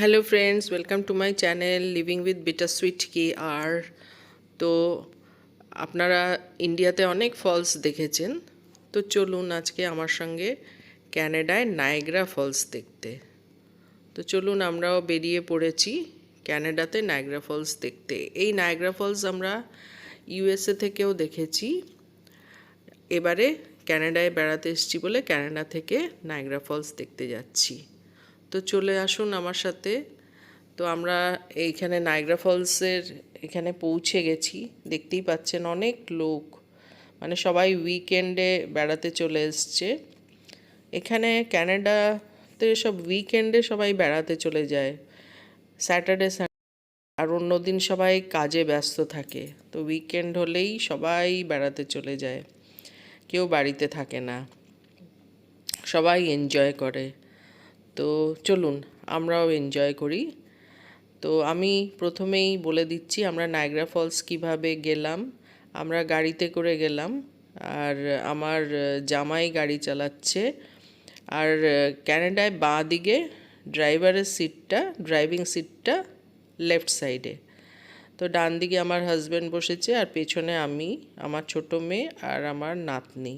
Hello friends welcome to my channel living with bitter sweet কি আর তো আপনারা ইন্ডিয়াতে অনেক ফলস দেখেছেন। তো চলুন আজকে আমার সঙ্গে ক্যানাডায় নায়গ্রা ফলস দেখতে। তো চলুন আমরাও বেরিয়ে পড়েছি ক্যানাডাতে নায়গ্রা ফলস দেখতে। এই নায়গ্রা ফলস আমরা ইউএসএ থেকেও দেখেছি। এবারে ক্যানাডায় বেড়াতে এসেছি বলে ক্যানাডা থেকে নায়গ্রা ফলস দেখতে যাচ্ছি। তো চলে আসুন আমার সাথে। তো আমরা এইখানে নায়গ্রা ফলসের এখানে পৌঁছে গেছি। দেখতেই পাচ্ছেন অনেক লোক। মানে সবাই উইকেন্ডে বেড়াতে চলে এসছে। এখানে ক্যানাডাতে সব উইকেন্ডে সবাই বেড়াতে চলে যায়। স্যাটারডে আর অন্য দিন সবাই কাজে ব্যস্ত থাকে। তো উইকেন্ড হলেই সবাই বেড়াতে চলে যায়। কেউ বাড়িতে থাকে না। সবাই এনজয় করে। তো চলুন, আমরাও এনজয় করি। তো আমি প্রথমেই বলে দিচ্ছি, আমরা নায়গ্রা ফলস কীভাবে গেলাম, আমরা গাড়িতে করে গেলাম, আর আমার জামাই গাড়ি চালাচ্ছে, আর ক্যানাডায় বাঁ দিকে ড্রাইভারের সিটটা ড্রাইভিং সিটটা লেফট সাইডে তো ডান দিকে আমার হাজব্যান্ড বসেছে, আর পেছনে আমি, আমার ছোট মেয়ে আর আমার নাতনি।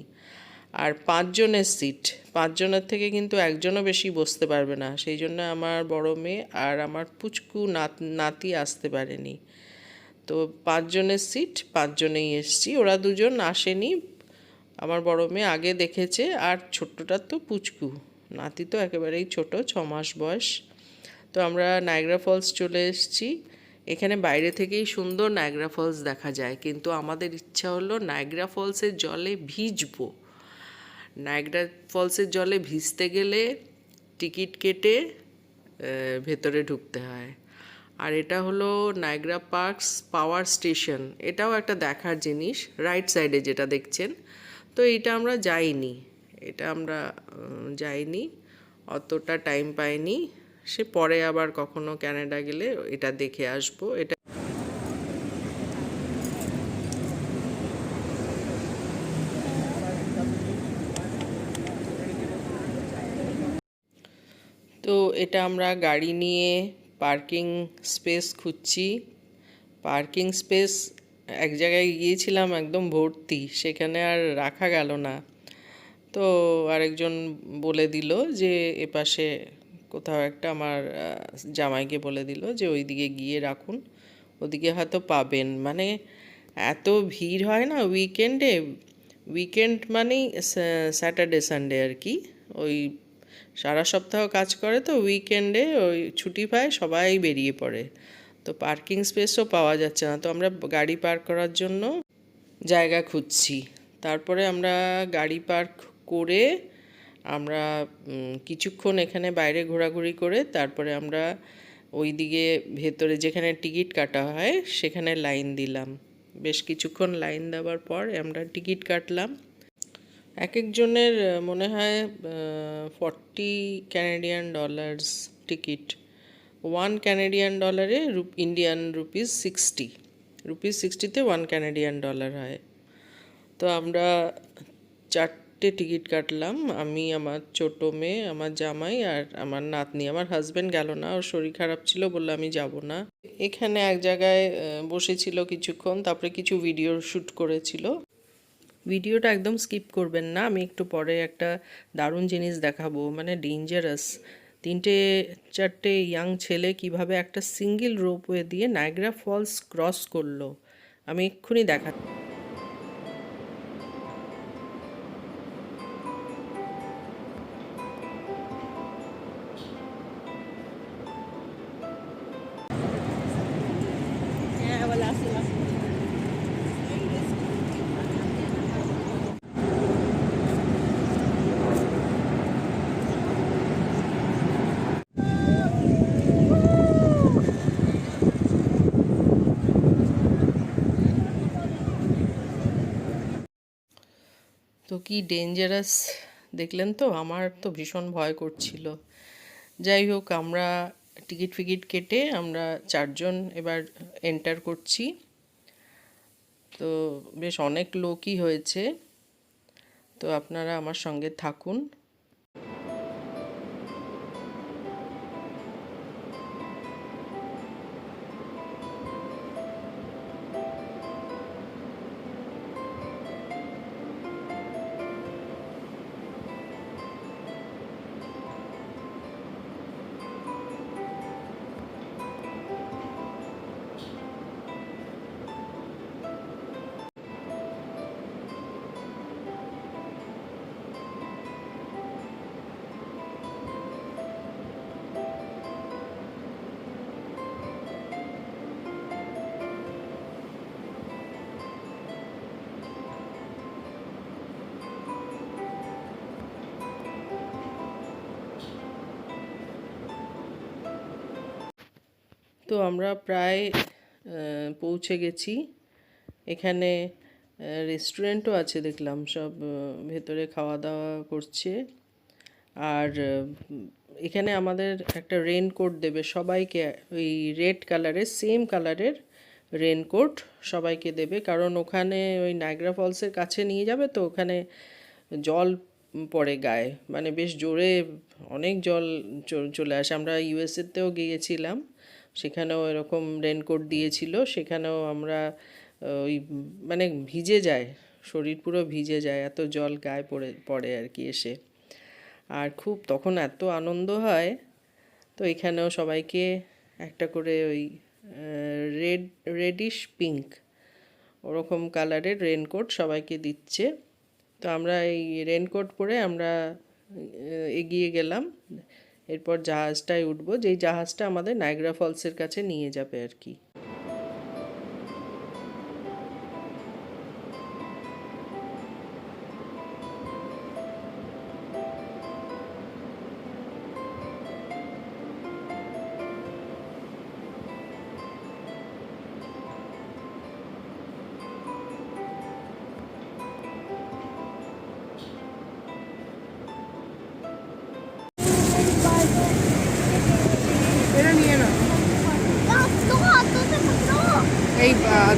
আর পাঁচজনের সিট পাঁচজনের থেকে কিন্তু একজনও বেশি বসতে পারবে না। সেই জন্য আমার বড় মেয়ে আর আমার পুচকু নাত, নাতি আসতে পারেনি। তো পাঁচজনের সিট পাঁচজনেই এসছি। ওরা দুজন আসেনি। আমার বড় মেয়ে আগে দেখেছে আর ছোট্টটার তো পুচকু। নাতি তো একেবারেই ছোট, ছ মাস বয়স। তো আমরা নায়গ্রা ফলস চলে এসেছি। এখানে বাইরে থেকেই সুন্দর নায়গ্রা ফলস দেখা যায়। কিন্তু আমাদের ইচ্ছা হলো নায়গ্রা ফলসের জলে ভিজবো। নায়গ্রা ফলসের জলে ভিজতে গেলে টিকিট কেটে ভেতরে ঢুকতে হয়। আর এটা হলো নায়গ্রা পার্কস পাওয়ার স্টেশন। এটাও একটা দেখার জিনিস, রাইট সাইডে যেটা দেখছেন। তো এটা আমরা যাইনি। এটা আমরা যাইনি, অতটা টাইম পাইনি। সে পরে আবার কখনো ক্যানাডা গেলে এটা দেখে আসব। এটা তো এটা আমরা গাড়ি নিয়ে পার্কিং স্পেস খুঁজছি। পার্কিং স্পেস এক জায়গায় গিয়েছিলাম একদম ভর্তি, সেখানে আর রাখা গেল না। তো আরেকজন বলে দিল যে এপাশে কোথাও একটা আমার জামাইকে বলে দিল যে ওই দিকে গিয়ে রাখুন, ওদিকে হয়তো পাবেন। মানে এত ভিড় হয় না উইকেন্ডে উইকেন্ড মানেই স্যাটারডে সানডে আর কি? ওই সারা সপ্তাহ কাজ করে তো উইকেন্ডে ওই ছুটি পায়, সবাই বেরিয়ে পড়ে। তো পার্কিং স্পেসও পাওয়া যাচ্ছে না। তো আমরা গাড়ি পার্ক করার জন্য জায়গা খুঁজছি। তারপরে আমরা গাড়ি পার্ক করে আমরা কিছুক্ষণ এখানে বাইরে ঘোরাঘুরি করে তারপরে আমরা ওই দিকে ভেতরে যেখানে টিকিট কাটা হয়, সেখানে লাইন দিলাম। বেশ কিছুক্ষণ লাইন দেওয়ার পর আমরা টিকিট কাটলাম। এক একজনের মনে হয় forty Canadian dollars ticket one Canadian ডলারে ইন্ডিয়ান রুপিস সিক্সটি রুপিস সিক্সটিতে ওয়ান ক্যানাডিয়ান ডলার হয়। তো আমরা চারটে টিকিট কাটলাম। আমি, আমার ছোটো মেয়ে, আমার জামাই আর আমার নাতনি। আমার হাজব্যান্ড গেল না। ওর শরীর খারাপ ছিল বলল আমি যাব না। এখানে এক জায়গায় বসেছিল কিছুক্ষণ। তারপরে কিছু ভিডিও শ্যুট করেছিল। ভিডিওটা একদম স্কিপ করবেন না। আমি একটু পরে একটা দারুণ জিনিস দেখাবো মানে ডেঞ্জারাস তিনটে, চারটে ইয়াং ছেলে কীভাবে একটা সিঙ্গেল রোপওয়ে দিয়ে নায়গ্রা ফলস ক্রস করল। আমি এক্ষুনি দেখা কি ডেঞ্জারাস দেখলেন তো? আমার তো ভীষণ ভয় করছিল। যাই হোক, আমরা টিকিট ফিকিট কেটে আমরা চারজন এবার এন্টার করছি। তো বেশ অনেক লোকই হয়েছে। তো আপনারা আমার সঙ্গে থাকুন। তো আমরা প্রায় পৌঁছে গেছি। এখানে রেস্টুরেন্টও আছে দেখলাম, সব ভেতরে খাওয়া দাওয়া করছে। আর এখানে আমাদের একটা রেনকোট দেবে, সবাইকে ওই রেড কালারের সেম কালারের রেনকোট সবাইকে দেবে। কারণ ওখানে ওই নাইগ্রা ফলসের কাছে নিয়ে যাবে তো, ওখানে জল পড়ে গায়ে। মানে বেশ জোরে, অনেক জল চলে আসে। আমরা ইউএসএতেও গিয়েছিলাম। সেখানেও এরকম রেনকোট দিয়েছিল, সেখানেও আমরা ওই মানে ভিজে যায়, শরীর পুরো ভিজে যায়, এত জল গায়ে পড়ে পড়ে আর কি এসে। আর খুব তখন এত আনন্দ হয়, তো এখানেও সবাইকে একটা করে ওই রেড রেডিশ পিঙ্ক ওরকম কালারের রেনকোট সবাইকে দিচ্ছে। তো আমরা এই রেনকোট পরে আমরা এগিয়ে গেলাম। এরপর জাহাজটায় উঠবো যেই জাহাজটা আমাদের নাইগ্রা ফলসের কাছে নিয়ে যাবে আর কি।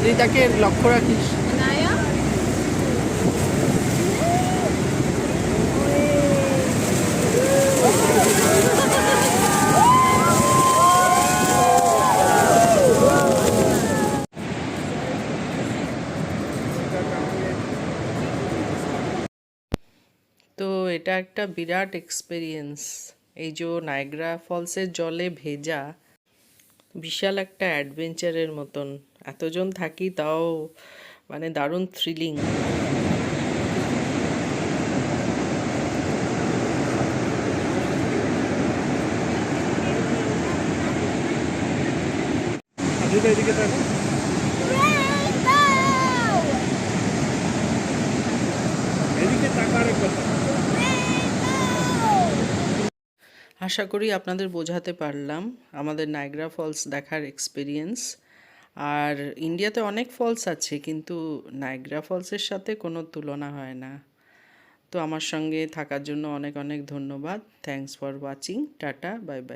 আদ্রিতাকে লক্ষ্য রাখিস তো এটা একটা বিরাট এক্সপেরিয়েন্স এই যে নায়গ্রা ফলসের জলে ভেজা বিশাল একটা অ্যাডভেঞ্চারের মতন। এতজন থাকি তাও মানে দারুণ থ্রিলিং এদিকে আশা করি আপনাদের বোঝাতে পারলাম আমাদের নাইগ্রা ফলস দেখার এক্সপিরিয়েন্স আর ইন্ডিয়াতে অনেক ফলস আছে, কিন্তু নাইগ্রা ফলসের সাথে কোনো তুলনা হয় না। তো আমার সঙ্গে থাকার জন্য অনেক অনেক ধন্যবাদ। Thanks for watching tata bye bye